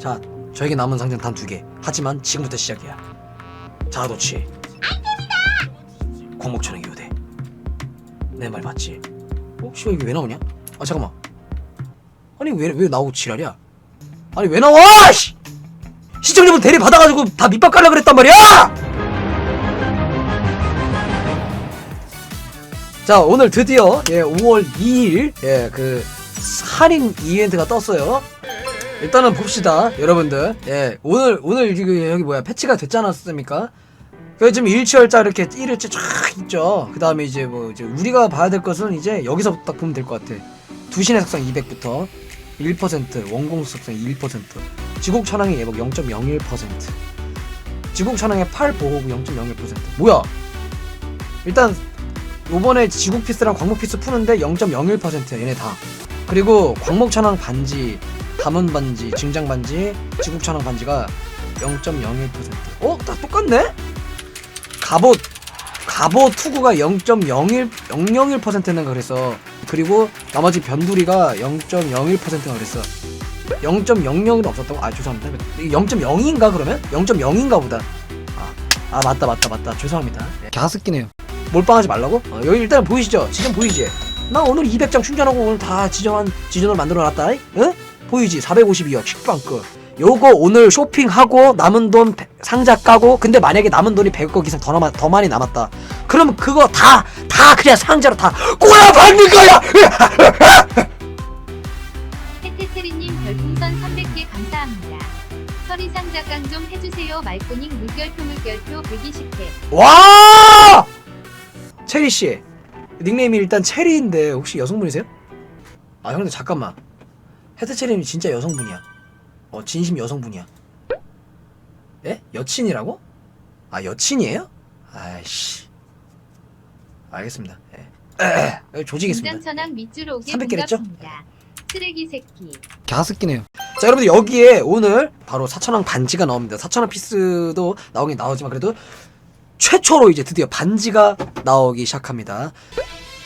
자, 저에게 남은 상점 단두 개. 하지만 지금부터 시작이야. 자아도취. 광목천의 요대. 내 말 맞지? 어? 씨발 이게 왜 나오냐? 아 잠깐만. 아니 왜 왜 나오고 지랄이야? 아니 왜 나와? 씨! 시청자분 대리 받아가지고 다 밑밥 깔라 그랬단 말이야! 자 오늘 드디어 예 5월 2일 예그 할인 이벤트가 떴어요. 일단은 봅시다 여러분들 예 오늘 오늘 지금 여기 뭐야 패치가 됐지 않았습니까? 그 지금 일치월자 이렇게 1일치 쫙 있죠. 그 다음에 이제 뭐 이제 우리가 봐야 될 것은 이제 여기서 딱 보면 될 것 같아. 두신의 석상 200부터 1% 원공 석상 1% 지국 천왕의 예복 0.01% 지국 천왕의 8 보호구 0.01% 뭐야? 일단 요번에 지국 피스랑 광목 피스 푸는데 0.01%야 얘네 다. 그리고 광목 천왕 반지, 담은 반지, 증장 반지, 지국 천왕 반지가 0.01%. 어? 다 똑같네? 갑옷 갑옷 투구가 0.01 001%는 그랬어. 그리고 나머지 변두리가 0.01%가 그랬어. 0.00은 없었다고? 아 죄송합니다. 0.0인가 그러면? 0.0인가 보다. 아, 아 맞다 맞다 맞다 죄송합니다. 갸스끼네요. 몰빵하지 말라고? 어, 여기 일단 보이시죠? 지점 보이지? 나 오늘 200장 충전하고 오늘 다 지정한 지전을 만들어 놨다. 응? 보이지? 452억 식빵끝. 요거 오늘 쇼핑하고 남은 돈 배- 상자 까고 근데 만약에 남은 돈이 100억 이상 더, 남아, 더 많이 남았다 그러면 그거 다 다 그냥 상자로 다 꼬야 받는 거야 해태체리님 별풍선 300개 감사합니다. 서리상 작강 좀 해주세요. 말꼬닝 물결표 물결표 120회. 와 체리씨 닉네임이 일단 체리인데 혹시 여성분이세요? 아 형님 잠깐만 헤드체리님 진짜 여성분이야 어 진심 여성분이야 예? 여친이라고? 아 여친이에요? 아이씨 알겠습니다 예. 에, 조지겠습니다 김장천왕 밑줄 오게 300개 랬죠? 반갑습니다. 쓰레기 새끼. 갸스끼네요. 자 여러분들 여기에 오늘 바로 사천왕 반지가 나옵니다. 사천왕 피스도 나오긴 나오지만 그래도 최초로 이제 드디어 반지가 나오기 시작합니다.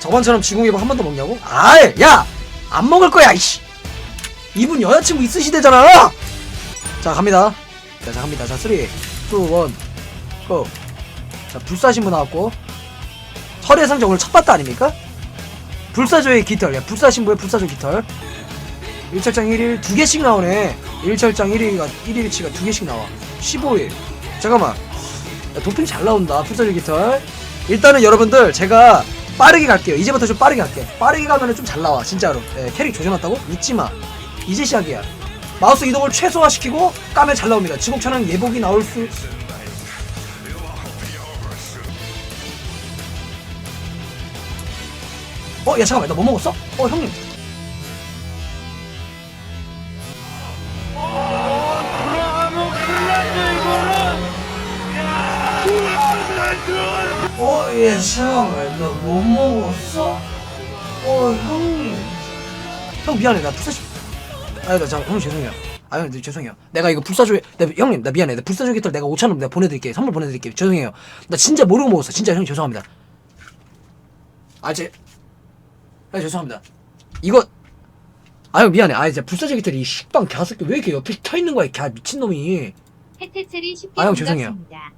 저번처럼 지공예복 한번 더 먹냐고? 아이 야 안 먹을 거야 이씨. 이분 여자친구 있으시대잖아. 자 갑니다. 자, 자 갑니다. 자 3, 2, 1, 고. 자 불사신부 나왔고 설의 상자 오늘 첫 바타 아닙니까? 불사조의 깃털, 야, 불사신부의 불사조 깃털. 1철장 1일 두 개씩 나오네. 1철장 1일가 1일치가 두 개씩 나와. 15일. 잠깐만. 야, 도핑 잘 나온다. 풀사줄 깃털. 일단은 여러분들 제가 빠르게 갈게요. 이제부터 좀 빠르게 갈게. 빠르게 가면은 좀 잘 나와. 진짜로. 예, 캐릭 조져놨다고? 웃지 마. 이제 시작이야. 마우스 이동을 최소화시키고 까면 잘 나옵니다. 지곡천왕 예복이 나올 수. 어, 야 잠깐만, 나 뭐 먹었어? 어, 형님. 어, 예, 잠깐만, 너뭐 먹었어? 어, 형님. 형 미안해, 나 불사조. 아, 나 잠깐, 형님 죄송해요. 아, 형님 죄송해요. 내가 이거 불사조, 내 형님, 나 미안해. 나 불사조 깃털 내가 5천 원 내가 보내드릴게요. 선물 보내드릴게요. 죄송해요. 나 진짜 모르고 먹었어. 진짜 형님 죄송합니다. 아, 제, 아, 죄송합니다. 이거, 아유 미안해. 아, 이제 불사조 깃털 이 식빵 갸스끼 왜 이렇게 옆에 켜 있는 거야, 갸 미친 놈이. 해태체리 10개 아, 형, 죄송해요. 반갑습니다.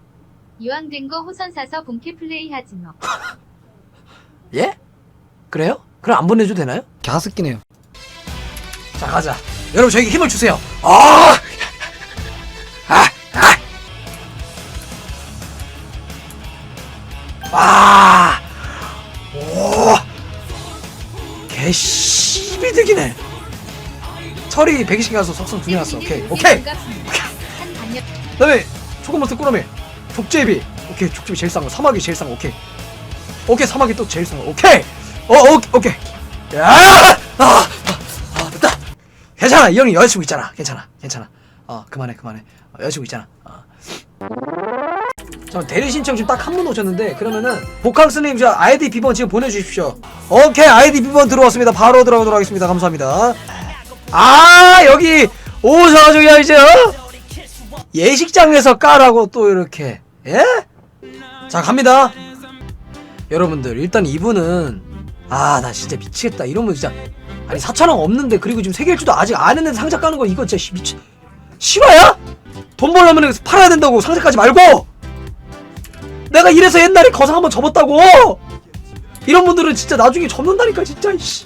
이왕 된거 호선 사서 본캐 플레이 하지 뭐. 예? 그래요? 그럼 안 보내줘도 되나요? 갸스끼네요. 자 가자. 여러분 저에게 힘을 주세요. 아! 아! 아! 아! 오! 개씨비득이네. 철이 120개 가서 석성 두개 났어. 오케이. 오케이. 한 반년 그다음에 초코몬트 꾸러미 족제비 오케이 족제비 제일 싼 거 사마귀 제일 싼 거 오케이 오케이 사마귀 또 제일 싼 거 오케이 어 오케이 오케이 야 아, 아, 아 괜찮아 이 형이 여자친구 있잖아. 괜찮아 괜찮아. 어 그만해 그만해. 어, 여자친구 있잖아. 어. 자 대리 신청 지금 딱 한 분 오셨는데 그러면은 복항스님 저 아이디 비번 지금 보내주십시오. 오케이 아이디 비번 들어왔습니다. 바로 들어가도록 하겠습니다. 감사합니다. 아 여기 오셔가지고 이제 어? 예식장에서 까라고 또 이렇게. 예? 자 갑니다. 여러분들 일단 이분은 아 나 진짜 미치겠다. 이러면 진짜 아니 4천원 없는데 그리고 지금 세계일주도 아직 안 했는데 상자 까는 거 이거 진짜 시- 미치 실화야? 돈 벌려면 팔아야 된다고 상자 까지 말고! 내가 이래서 옛날에 거상 한번 접었다고! 이런 분들은 진짜 나중에 접는다니까 진짜 이씨.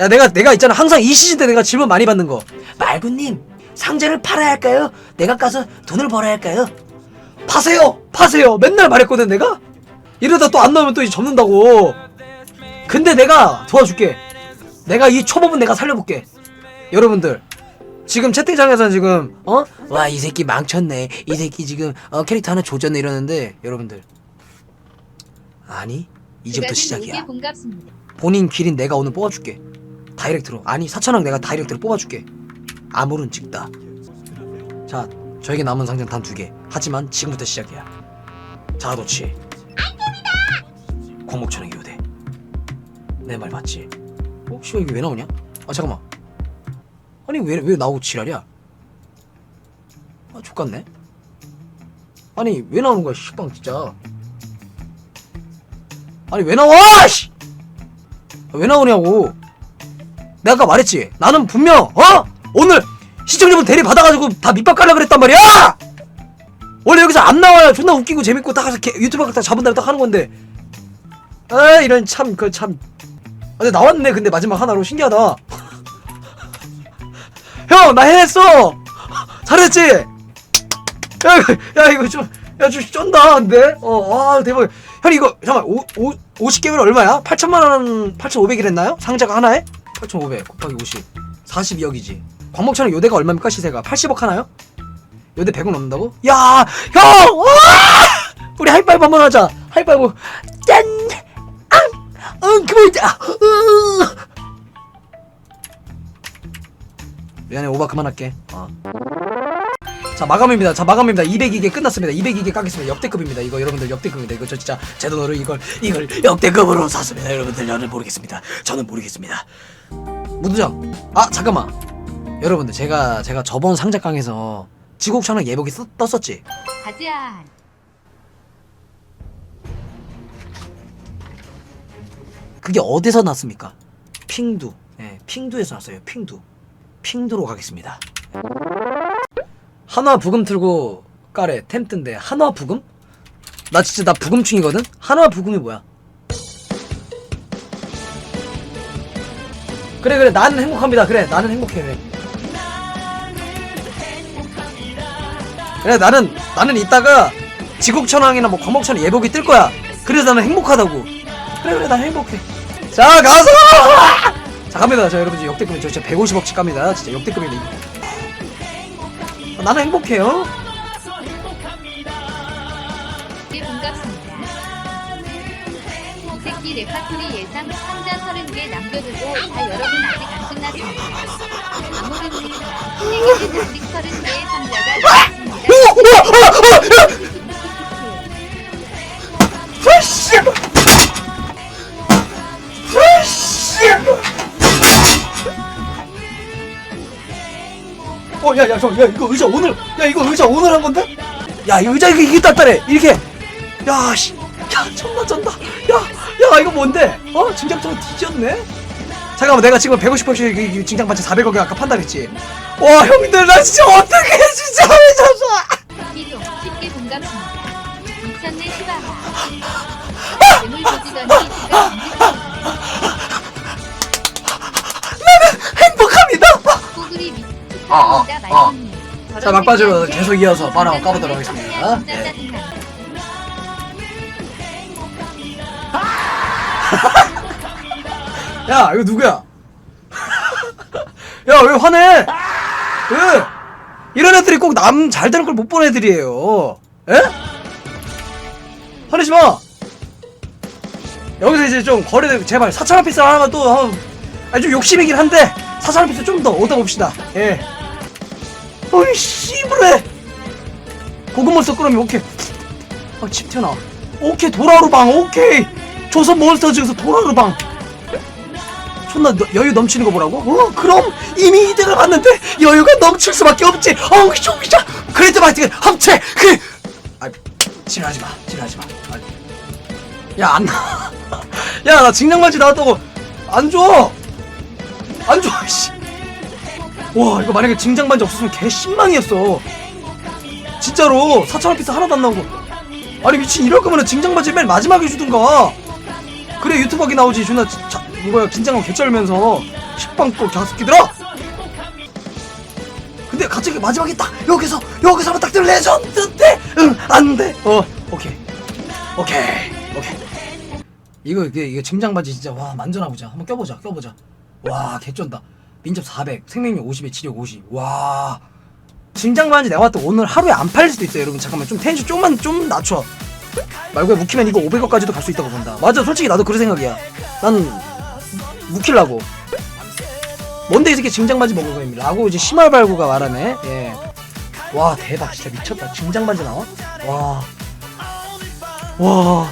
야 내가 내가 있잖아. 항상 이 시즌 때 내가 질문 많이 받는 거. 말구님 상자를 팔아야 할까요? 내가 까서 돈을 벌어야 할까요? 파세요! 파세요! 맨날 말했거든 내가? 이러다 또 안 나오면 또 이제 접는다고. 근데 내가 도와줄게 내가 이 초보분 내가 살려볼게. 여러분들 지금 채팅창에서는 지금 어? 와 이 새끼 망쳤네. 이 새끼 지금 어, 캐릭터 하나 조졌네 이러는데 여러분들. 아니 이제부터 시작이야. 본인 길인 내가 오늘 뽑아줄게. 다이렉트로. 아니 사천왕 내가 다이렉트로 뽑아줄게. 아무른 찍다. 자 저에게 남은 상장 단두 개. 하지만 지금부터 시작이야. 자아도취 광목천의 교대. 내 말 맞지? 어? 씨발 이게 왜 나오냐? 아 잠깐만 아니 왜, 왜 나오고 지랄이야? 아 족같네 아니 왜 나오는 거야 식빵 진짜 아니 왜 나와 씨! 아, 왜 나오냐고 내가 아까 말했지 나는 분명 어? 오늘 시청자분 대리 받아가지고 다 밑밥 깔라 그랬단 말이야 원래 여기서 안 나와야 존나 웃기고 재밌고 딱 가서 개- 유튜브 딱 잡은 다음에 딱 하는 건데 아 이런 참 그참 아, 근데 나왔네 근데 마지막 하나로 신기하다 형 나 해냈어 잘했지 야, 이거- 야 이거 좀야좀 쩐다 근데 어아 대박 형 이거 잠깐 오, 오, 50개면 얼마야? 8천만원 8,500이랬나요? 상자가 하나에? 8,500 곱하기 50 42억이지 광목천은 요대가 얼마입니까 시세가 80억 하나요? 요대 100원 넘는다고? 야! 형! 와! 우리 하이파이브 한번 하자 하이파이브 짠! 아! 응 그만이자 으! 미안해 오바 그만할게 어. 자 마감입니다. 자 마감입니다. 202개 끝났습니다. 202개 까겠습니다. 역대급입니다. 이거 여러분들 역대급입니다. 이거 저 진짜 제 돈으로 이걸 이걸 역대급으로 샀습니다. 여러분들 저는 모르겠습니다. 저는 모르겠습니다. 무두장. 아 잠깐만. 여러분들 제가 제가 저번 상자 강에서 지국천왕 예복이 썼- 떴었지. 가자. 그게 어디서 났습니까? 핑두. 예, 핑두에서 났어요. 핑두. 핑두로 가겠습니다. 한화 부금 틀고 까래 템 뜬데 한화 부금? 나 진짜 나 부금충이거든? 한화 부금이 뭐야? 그래 그래 나는 행복합니다 그래 나는 행복해 그래 그래 나는 나는 이따가 지국천왕이나 뭐 광목천 예복이 뜰 거야 그래서 나는 행복하다고 그래 그래 난 행복해. 자 가서! 자 갑니다. 자 여러분 역대급이 저 진짜 150억치 갑니다. 진짜 역대급입니다 아, 나는 행복해요. 네, 반갑습니다. 이 새끼 레파토리 예상 상자 30개 남겨두고 다 여러분 아직 안 끝났습니다. 아무런 짓이나 세계는 아직 30개의 상자가 남았습니다. 어, 야, 야, 저, 야, 이거 의자 오늘, 야, 이거 의자 오늘 한 건데? 야, 이 의자 이게, 이게 딸딸해. 이렇게. 야, 씨. 야, 존나 쩐다. 야, 야, 이거 뭔데? 어? 증장처럼 뒤졌네? 잠깐만, 내가 지금 150억씩 증장 반지 400억에 아까 판단했지. 와, 형들, 나 진짜 어떡해, 진짜. 미쳤어. 기종 쉽게 반갑습니다. 미쳤네 시바라. 재물 조지더니 지가 어, 어, 어. 자, 막바지로 계속 이어서 빠르고 까보도록 하겠습니다. 네. 야, 이거 누구야? 야, 왜 화내? 왜? 이런 애들이 꼭 남 잘 되는 걸못 보는 애들이에요. 에? 화내지 마! 여기서 이제 좀 거래돼, 제발, 사찰한 피스 하나만 또, 한, 아니, 좀 욕심이긴 한데, 사찰한 피스 좀 더 얻어봅시다. 예. 어이, 씨부레! 고구마서 끓으면 오케이. 아, 집 튀어나와. 오케이, 도라루방, 오케이! 조선 몬스터즈에서 도라루방. 존나 너- 여유 넘치는 거 보라고? 어 그럼 이미 이득을 봤는데 여유가 넘칠 수밖에 없지 어우 쇼기자 그래도 마이팅 합체 그 아, 지랄하지 마 지랄하지 마 야 안 나. 야나 징장만지 나왔다고 안줘 와 이거 만약에 징장 반지 없었으면 개 신망이었어. 진짜로 4천원 피스 하나도 안 나오고. 아니 미친 이럴 거면은 징장 반지 맨 마지막에 주든가. 그래 유튜버기 나오지 존나 자, 자, 이거야 긴장감 개쩔면서 식빵 또 갸스끼들아. 근데 갑자기 마지막에 딱 여기서 여기서 하면 딱들 레전드 때, 응 안돼. 어 오케이 오케이 오케이. 이거 이게 이거 짐장 바지 진짜 와 만져나 보자. 한번 껴보자 껴보자. 와 개쩐다. 민첩 400, 생명력 50에 지력 50. 와. 짐장 바지 내가 봤을 때 오늘 하루에 안 팔릴 수도 있어요 여러분. 잠깐만 좀 텐션 좀만 좀 낮춰. 말고 묵히면 이거 500억까지도 갈 수 있다고 본다. 맞아 솔직히 나도 그런 생각이야. 난 묵힐라고. 뭔데 이 새끼 짐장 바지 먹은 거임 라고 이제 심할 발구가 말하네. 예 와 대박. 진짜 미쳤다. 짐장 바지 나와? 와 와